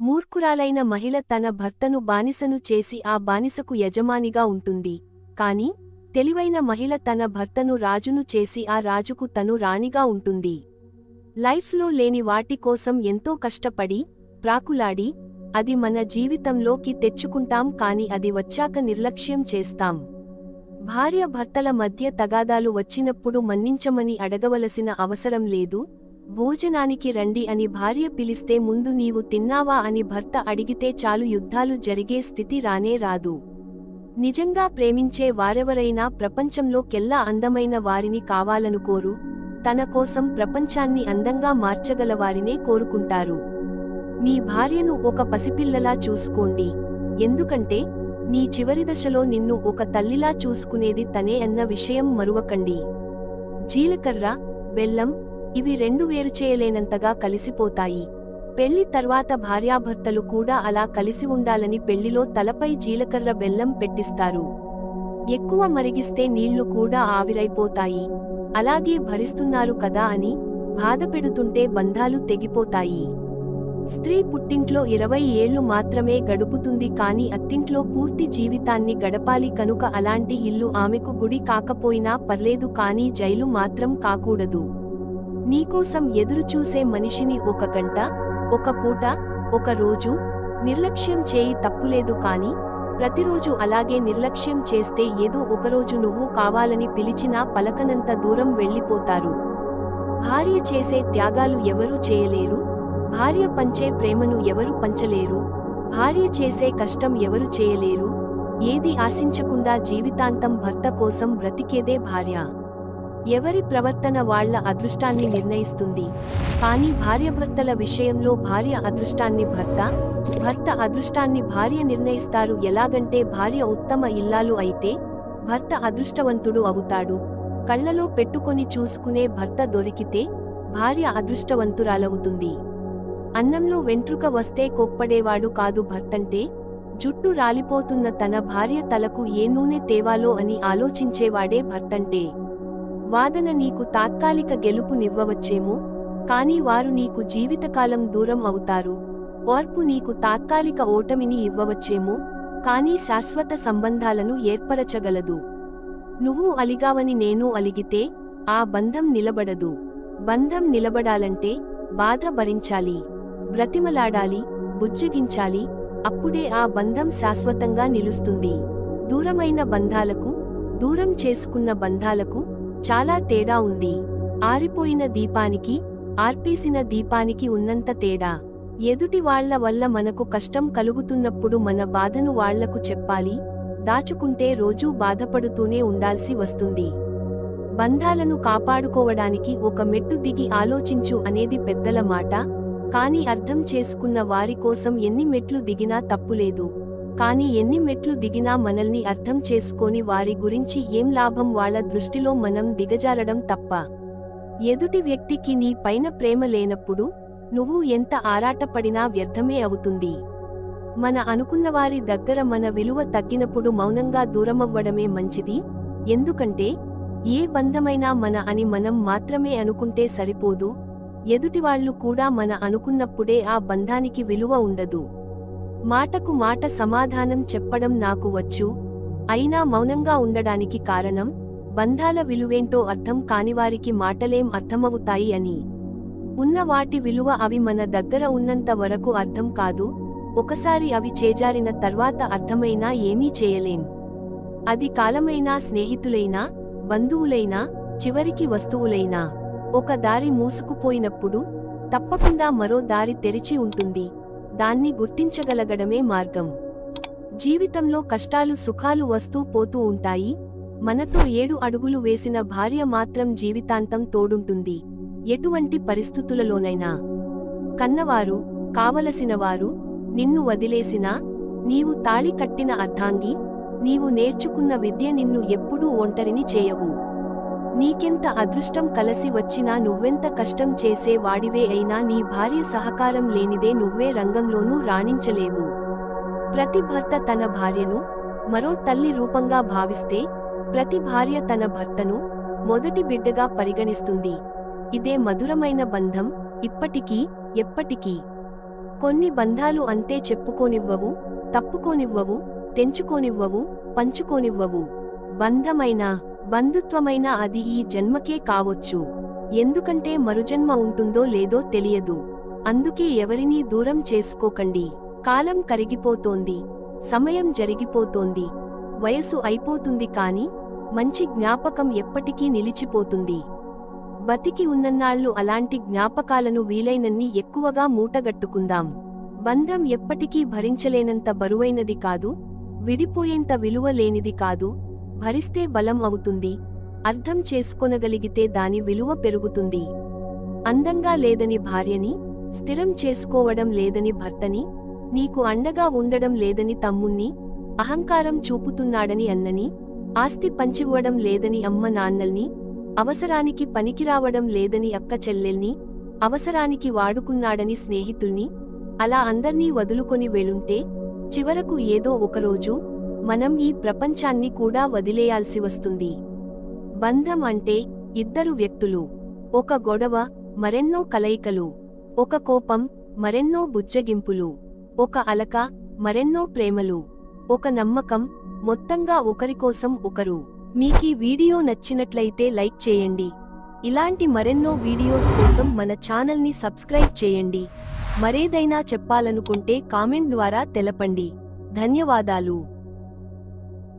మూర్ఖురాలైన మహిళ తన భర్తను బానిసను చేసి ఆ బానిసకు యజమానిగా ఉంటుంది. కాని తెలివైన మహిళ తన భర్తను రాజును చేసి ఆ రాజుకు తను రాణిగా ఉంటుంది. లైఫ్లో లేని వాటి కోసం ఎంతో కష్టపడి ప్రాకులాడి అది మన జీవితంలోకి తెచ్చుకుంటాం కాని అది వచ్చాక నిర్లక్ష్యం చేస్తాం. భార్య భర్తల మధ్య తగాదాలు వచ్చినప్పుడు మన్నించమని అడగవలసిన అవసరం లేదు. భోజనానికి రండి అని భార్య పిలిస్తే ముందు నీవు తిన్నావా అని భర్త అడిగితే చాలు యుద్ధాలు జరిగే స్థితి రానే రాదు. నిజంగా ప్రేమించే వారెవరైనా ప్రపంచంలో కెల్లా అందమైన వారిని కావాలనుకోరు తన కోసం ప్రపంచాన్ని అందంగా మార్చగల వారినే కోరుకుంటారు. మీ భార్యను ఒక పసిపిల్లలా చూసుకోండి. ఎందుకంటే నీ చివరి దశలో నిన్ను ఒక తల్లిలా చూసుకునేది తనే అన్న విషయం మరువకండి. జీలకర్ర బెల్లం ఇవి రెండు వేరు చేయలేనంతగా కలిసిపోతాయి. పెళ్ళి తర్వాత భార్యాభర్తలు కూడా అలా కలిసి ఉండాలని పెళ్ళిలో తలపై జీలకర్ర బెల్లం పెట్టిస్తారు. ఎక్కువ మరిగిస్తే నీళ్ళు కూడా ఆవిరైపోతాయి. అలాగే భరిస్తున్నారు కదా అని బాధపెడుతుంటే బంధాలు తెగిపోతాయి. స్త్రీ పుట్టింట్లో ఇరవై ఏళ్ళు మాత్రమే గడుపుతుంది కాని అత్తింట్లో పూర్తి జీవితాన్ని గడపాలి కనుక అలాంటి ఇల్లు ఆమెకు గుడి కాకపోయినా పర్లేదు కానీ జైలు మాత్రం కాకూడదు. నీకోసం ఎదురుచూసే మనిషిని ఒక గంట ఒక పూట ఒక రోజు నిర్లక్ష్యం చేయి తప్పులేదు కాని ప్రతిరోజు అలాగే నిర్లక్ష్యం చేస్తే ఏదో ఒకరోజు నువ్వు కావాలని పిలిచినా పలకనంత దూరం వెళ్ళిపోతారు. భార్య చేసే త్యాగాలు ఎవరూ చేయలేరు. భార్య పంచే ప్రేమను ఎవరు పంచలేరు. భార్య చేసే కష్టం ఎవరు చేయలేరు. ఏది ఆశించకుండా జీవితాంతం భర్త కోసం బ్రతికేదే భార్య. ఎవరి ప్రవర్తన వాళ్ళ అదృష్టాన్ని నిర్ణయిస్తుంది? కానీ భార్యభర్తల విషయంలో భార్య అదృష్టాన్ని భర్త భర్త అదృష్టాన్ని భార్య నిర్ణయిస్తారు ఎలాగంటే భార్య ఉత్తమ ఇల్లాలు అయితే భర్త అదృష్టవంతుడు అవుతాడు. కళ్ళలో పెట్టుకొని చూసుకునే భర్త దొరికితే భార్య అదృష్టవంతురాలవుతుంది. అన్నంలో వెంట్రుక వస్తే కోప్పడేవాడు కాదు భర్తంటే జుట్టు రాలిపోతున్న తన భార్య తలకు ఏ నూనె తేవాలో అని ఆలోచించేవాడే భర్తంటే. వాదన నీకు తాత్కాలిక గెలుపునివ్వవచ్చేమో కాని వారు నీకు జీవితకాలం దూరం అవుతారు. ఓర్పు నీకు తాత్కాలిక ఓటమిని ఇవ్వవచ్చేమో కానీ శాశ్వత సంబంధాలను ఏర్పరచగలదు. నువ్వు అలిగావని నేను అలిగితే ఆ బంధం నిలబడదు. బంధం నిలబడాలంటే బాధ భరించాలి. బ్రతిమలాడాలి బుజ్జగించాలి అప్పుడే ఆ బంధం శాశ్వతంగా నిలుస్తుంది. దూరమైన బంధాలకు దూరం చేసుకున్న బంధాలకు చాలా తేడా ఉంది. ఆరిపోయిన దీపానికి ఆర్పేసిన దీపానికి ఉన్నంత తేడా. ఎదుటి వాళ్ళ వల్ల మనకు కష్టం కలుగుతున్నప్పుడు మన బాధను వాళ్ళకు చెప్పాలి. దాచుకుంటే రోజూ బాధపడుతూనే ఉండాల్సి వస్తుంది. బంధాలను కాపాడుకోవడానికి ఒక మెట్టు దిగి ఆలోచించు అనేది పెద్దల మాట. కాని అర్థం చేసుకున్న వారి కోసం ఎన్ని మెట్లు దిగినా తప్పులేదు. కాని ఎన్ని మెట్లు దిగినా మనల్ని అర్థం చేసుకొని వారి గురించి ఏం లాభం వాళ్ళ దృష్టిలో మనం దిగజారడం తప్ప. ఎదుటి వ్యక్తికి నీ పైన ప్రేమ లేనప్పుడు నువ్వు ఎంత ఆరాటపడినా వ్యర్థమే అవుతుంది. మన అనుకున్నవారి దగ్గర మన విలువ తగ్గినప్పుడు మౌనంగా దూరమవ్వడమే మంచిది. ఎందుకంటే ఏ బంధమైనా మన అని మనం మాత్రమే అనుకుంటే సరిపోదు. ఎదుటివాళ్ళు కూడా మన అనుకున్నప్పుడే ఆ బంధానికి విలువ ఉండదు. మాటకు మాట సమాధానం చెప్పడం నాకు వచ్చు. అయినా మౌనంగా ఉండడానికి కారణం బంధాల విలువేంటో అర్థం కానివారికి మాటలేం అర్థమవుతాయి అని. ఉన్న వాటి విలువ అవి మన దగ్గర ఉన్నంత వరకు అర్థం కాదు ఒకసారి అవి చేజారిన తర్వాత అర్థమైనా ఏమీ చేయలేం. అది కాలమైనా స్నేహితులైనా బంధువులైనా చివరికి వస్తువులైనా. ఒక దారి మూసుకుపోయినప్పుడు తప్పకుండా మరో దారి తెరిచి ఉంటుంది. దాన్ని గుర్తించగలగడమే మార్గం. జీవితంలో కష్టాలు సుఖాలు వస్తూ పోతూ ఉంటాయి. మనతో ఏడు అడుగులు వేసిన భార్య మాత్రం జీవితాంతం తోడుంటుంది. ఎటువంటి పరిస్థితులలోనైనా. కన్నవారు కావలసినవారు నిన్ను వదిలేసినా నీవు తాళి కట్టిన అర్ధాంగి నీవు నేర్చుకున్న విద్య నిన్ను ఎప్పుడూ ఒంటరిని చేయవు. నీకెంత అదృష్టం కలసి వచ్చినా నువ్వెంత కష్టం చేసే వాడివే అయినా నీ భార్య సహకారం లేనిదే నువ్వే రంగంలోనూ రాణించలేవు. ప్రతి భర్త తన భార్యను మరో తల్లి రూపంగా భావిస్తే ప్రతి భార్య తన భర్తను మొదటి బిడ్డగా పరిగణిస్తుంది. ఇదే మధురమైన బంధం ఇప్పటికీ ఎప్పటికీ. కొన్ని బంధాలు అంతే చెప్పుకోనివ్వవు తప్పుకోనివ్వవు తెంచుకోనివ్వవు పంచుకోనివ్వవు. బంధమైనా బంధుత్వమైన అది ఈ జన్మకే కావచ్చు. ఎందుకంటే మరుజన్మ ఉంటుందో లేదో తెలియదు. అందుకే ఎవరినీ దూరం చేసుకోకండి. కాలం కరిగిపోతోంది. సమయం జరిగిపోతోంది. వయసు అయిపోతుంది కాని మంచి జ్ఞాపకం ఎప్పటికీ నిలిచిపోతుంది. బతికి ఉన్నన్నాళ్ళు అలాంటి జ్ఞాపకాలను వీలైనన్ని ఎక్కువగా మూటగట్టుకుందాం. బంధం ఎప్పటికీ భరించలేనంత బరువైనది కాదు విడిపోయేంత విలువ లేనిది కాదు. భరిస్తే బలం అవుతుంది. అర్థం చేసుకొనగలిగితే దాని విలువ పెరుగుతుంది. అందంగా లేదని భార్యని స్థిరం చేసుకోవడం లేదని భర్తని నీకు అండగా ఉండడం లేదని తమ్ముణ్ణి అహంకారం చూపుతున్నాడని అన్నని ఆస్తి పంచివ్వడం లేదని అమ్మ నాన్నల్ని అవసరానికి పనికిరావడం లేదని అక్క చెల్లెల్ని అవసరానికి వాడుకున్నాడని స్నేహితుల్ని అలా అందర్నీ వదులుకొని వెళుంటే చివరకు ఏదో ఒకరోజు మనం ఈ ప్రపంచాన్ని కూడా వదిలేయాల్సి వస్తుంది. బంధం అంటే ఇద్దరు వ్యక్తులు ఒక గొడవ మరెన్నో కలయికలు ఒక కోపం మరెన్నో బుజ్జగింపులు ఒక అలక మరెన్నో ప్రేమలు ఒక నమ్మకం మొత్తంగా ఒకరికోసం ఒకరు. మీకీ వీడియో నచ్చినట్లయితే లైక్ చేయండి. ఇలాంటి మరెన్నో వీడియోస్ కోసం మన ఛానల్ని సబ్స్క్రైబ్ చేయండి. మరేదైనా చెప్పాలనుకుంటే కామెంట్ ద్వారా తెలపండి. ధన్యవాదాలు.